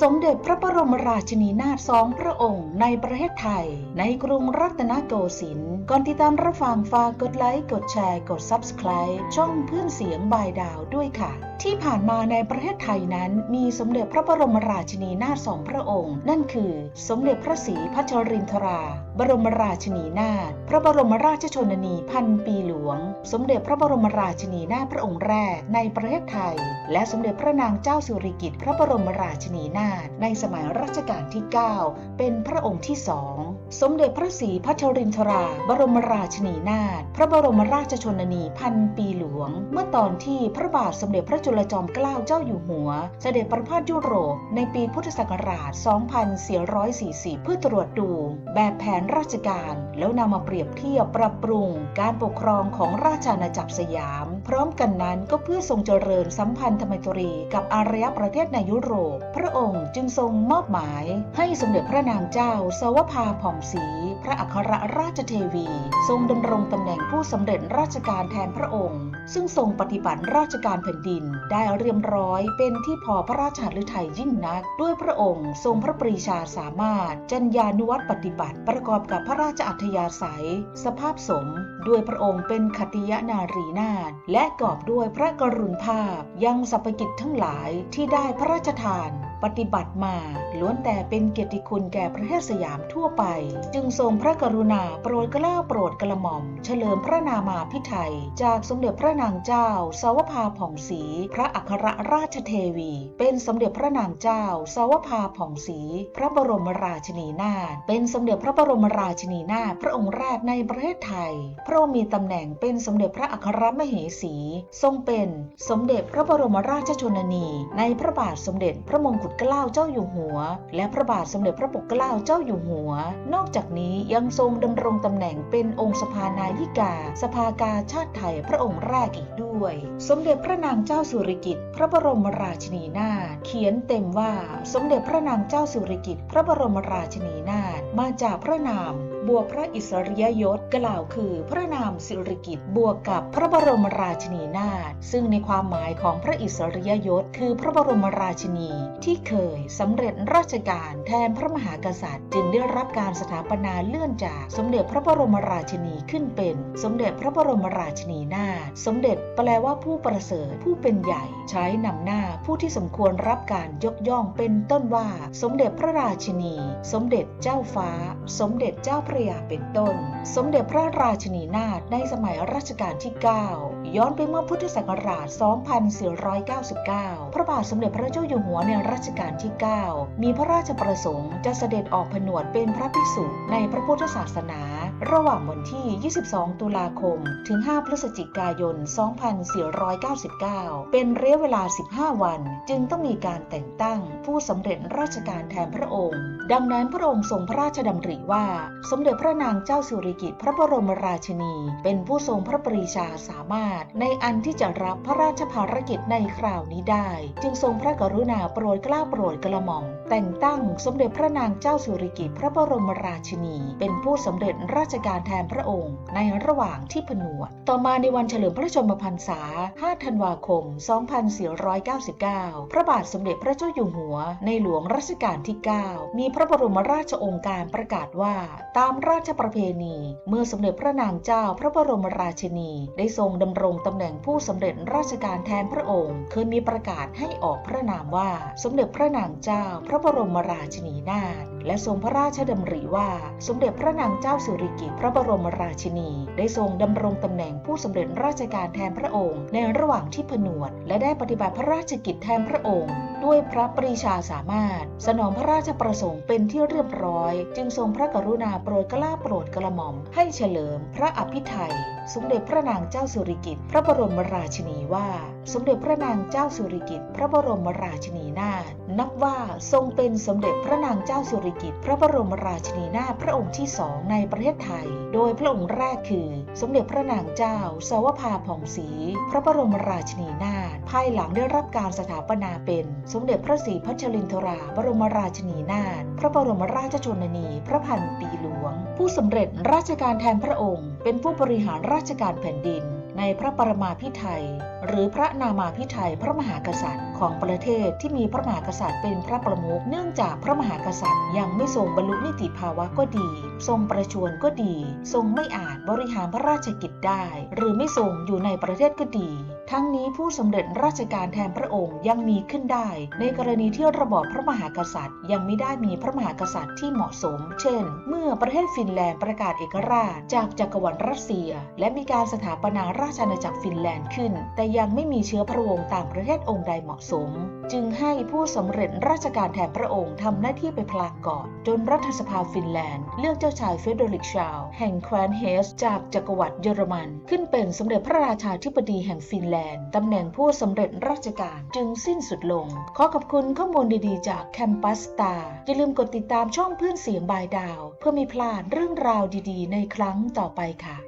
สมเด็จพระบรมราชินีนาถสองพระองค์ในประเทศไทย ในกรุงรัตนโกสินทร์ก่อนติดตามรับฟังฝากกดไลค์ กดแชร์ กด Subscribe ช่องเพื่อนเสียงบายดาวด้วยค่ะ ที่ผ่านมาในประเทศไทยนั้น มีสมเด็จพระบรมราชินีนาถสองพระองค์ นั่นคือ สมเด็จพระศรีพัชรินทรา บรมราชินีนาถพระบรมราชชนนีพันปีหลวง สมเด็จพระบรมราชินีนาถพระองค์แรกในประเทศไทย และสมเด็จพระนางเจ้าสิริกิติ์พระบรมราชินีนาถในสมัยรัชกาลที่ 9 เป็นพระองค์ที่สองสมเด็จพระศรีพัชรินทรา บรมราชินีนาถพระบรมราชชนนีพันปีหลวง เมื่อตอนที่พระบาทสมเด็จพระจุลจอมเกล้าเจ้าอยู่หัว เสด็จประพาสยุโรปในปีพุทธศักราช 2440 เพื่อตรวจดูแบบแผนราชการ แล้วนำมาเปรียบเทียบปรับปรุงการปกครองของราชอาณาจักรสยาม พร้อมกันนั้นก็เพื่อทรงเจริญสัมพันธไมตรีกับอารยประเทศในยุโรป พระองค์จึงทรงมอบหมาย ให้สมเด็จพระนางเจ้าสวภาผ่องศรี พระอัครราชเทวี ทรงดำรงตำแหน่งผู้สำเร็จราชการแทนพระองค์ ซึ่งทรงปฏิบัติราชการแผ่นดินได้เรียบร้อยเป็นที่พอพระราชหฤทัยยิ่งนัก ด้วยพระองค์ทรงพระปรีชาสามารถ จัญญานุวัตปฏิบัติประกอบกับพระราชอัธยาศัย สภาพสม ด้วยพระองค์เป็นขติยนารีนาถและกอบด้วยพระกรุณภาพยังสรรพกิจทั้งหลายที่ได้พระราชทาน ปฏิบัติมา ล้วนแต่เป็นเกียรติคุณแก่ประเทศสยามทั่วไป จึงทรงพระกรุณาโปรดกล้าโปรดกระหม่อม เฉลิมพระนามาพิไทย จากสมเด็จพระนางเจ้า สาวภาผ่องศรีพระอัครราชเทวี เป็นสมเด็จพระนางเจ้า สาวภาผ่องศรีพระบรมราชินีนาถเป็นสมเด็จพระบรมราชินีนาถพระองค์แรกในประเทศไทย พระองค์มีตำแหน่งเป็นสมเด็จพระอัครมเหสี ทรงเป็นสมเด็จพระบรมราชชนนี ในพระบาทสมเด็จพระมงกุฎเกล้าเจ้าอยู่หัว และพระบาทสมเด็จพระปกเกล้าเจ้าอยู่หัว นอกจากนี้ยังทรงดำรงตำแหน่งเป็นองค์สภานายิกา สภากาชาติไทยพระองค์แรกอีกด้วย สมเด็จพระนางเจ้าสุริกิติ์พระบรมราชินีนาถเขียนเต็มว่าสมเด็จพระนางเจ้าสุริกิติ์พระบรมราชินีนาถมาจากพระนาม บวกพระอิสริยยศกล่าวคือ พระนามสิริกิตบวกกับพระบรมราชินีนาถซึ่งในความหมายของพระอิสริยยศคือพระบรมราชินีที่เคยสำเร็จราชการแทนพระมหากษัตริย์ จึงได้รับการสถาปนาเลื่อนจากสมเด็จพระบรมราชินีขึ้นเป็น สมเด็จพระบรมราชินีนาถสมเด็จแปลว่าผู้ประเสริฐผู้เป็นใหญ่ ใช้นำหน้าผู้ที่สมควรรับการยกย่องเป็นต้นว่า สมเด็จพระราชินี สมเด็จเจ้าฟ้า สมเด็จเจ้าพระยาเป็นต้น สมเด็จพระราชนีนาถในสมัยรัชกาลที่ 9 ย้อนไปเมื่อพุทธศักราช 2499 พระบาทสมเด็จพระเจ้าอยู่หัวในรัชกาลที่ 9 มีพระราชประสงค์จะเสด็จออกผนวดเป็นพระภิกษุในพระพุทธศาสนา ระหว่างวันที่ 22 ตุลาคม ถึง 5 พฤศจิกายน 2499 เป็นระยะเวลา 15 วัน จึงต้องมีการแต่งตั้งผู้สำเร็จราชการแทนพระองค์ ดังนั้นพระองค์ทรงพระราชดำริว่า สมเด็จพระนางเจ้าสิริกิติ์พระบรมราชินี เป็นผู้ทรงพระปรีชาสามารถ ในอันที่จะรับพระราชภารกิจในคราวนี้ได้ จึงทรงพระกรุณาโปรดเกล้าโปรดกระหม่อมแต่งตั้งสมเด็จพระนางเจ้าสิริกิติ์พระบรมราชินี เป็นผู้สำเร็จราชการแทนพระองค์ ในระหว่างที่ผนวด ต่อมาในวันเฉลิมพระชนมพรรษา 5 ธันวาคม 2499 พระบาทสมเด็จพระเจ้าอยู่หัว ในหลวงรัชกาลที่ 9 มีพระบรมราชองค์การประกาศว่า ตามราชประเพณี เมื่อสมเด็จพระนางเจ้าพระบรมราชินี ได้ทรงดำรงตำแหน่งผู้สำเร็จราชการแทนพระองค์ เคยมีประกาศให้ออกพระนามว่า สมเด็จพระนางเจ้าพระระบรมราชินีนาถและทรงพระราชดำริว่า สมเด็จพระนางเจ้าสิริกิติ์พระบรมราชินี ได้ทรงดำรงตำแหน่งผู้สำเร็จราชการแทนพระองค์ ในระหว่างที่ผนวด และได้ปฏิบัติพระราชกิจแทนพระองค์ ด้วยพระปรีชาสามารถ สนองพระราชประสงค์เป็นที่เรียบร้อย จึงทรงพระกรุณาโปรดกล้าโปรดกระหม่อม ให้เฉลิม พระอภิไทยสมเด็จพระนางเจ้าสุริกิติ์พระบรมราชินีว่า สมเด็จพระนางเจ้าสุริกิติ์พระบรมราชินีนาถนับว่าทรงเป็นสมเด็จพระนางเจ้าสุริกิติ์พระบรมราชินีนาถพระองค์ที่สองในประเทศไทย โดยพระองค์แรกคือ สมเด็จพระนางเจ้าสาวภาผ่องศรีพระบรมราชินีนาถภายหลังได้รับการสถาปนาเป็น สมเด็จพระศรีพัชรินทรา บรมราชินีนาถพระบรมราชชนนี พระพันปีหลวง ผู้สำเร็จราชการแทนพระองค์ เป็นผู้บริหารราชการแผ่นดิน ในพระปรมาพิไทยหรือพระนามาพิไทยพระมหากษัตริย์ ของประเทศที่มีพระมหากษัตริย์เป็นพระประมุขเนื่องจากพระมหากษัตริย์ยังไม่ทรงบรรลุนิติภาวะก็ดี ทรงประชวรก็ดี ทรงไม่อาจบริหารพระราชกิจได้ หรือไม่ทรงอยู่ในประเทศก็ดี ทั้งนี้ผู้สำเร็จราชการแทนพระองค์ยังมีขึ้นได้ ในกรณีที่ระบอบพระมหากษัตริย์ ยังไม่ได้มีพระมหากษัตริย์ที่เหมาะสม เช่น เมื่อประเทศฟินแลนด์ประกาศเอกราช จากจักรวรรดิรัสเซีย และมีการสถาปนาราชอาณาจักรฟินแลนด์ขึ้น แต่ยังไม่มีเชื้อพระวงศ์ตามประเทศองค์ใดเหมาะสม จึงให้ผู้สำเร็จราชการแทนพระองค์ทำหน้าที่ไปพลางก่อน จนรัฐสภาฟินแลนด์ เลือกเจ้าชายเฟเดริกชาร์ลส์แห่งแคว้นเฮส จากจักรวรรดิเยอรมัน ขึ้นเป็นสมเด็จพระราชาธิบดีแห่งฟินแลลนด์ตำแหน่งผู้สำเร็จราชการจึงสิ้นสุดลง ขอขอบคุณข้อมูลดีๆ จากแคมปัสตาอย่าลืมกดติดตามช่องเพื่อนเสียงบายดาว เพื่อไม่พลาดเรื่องราวดีๆ ในครั้งต่อไปค่ะ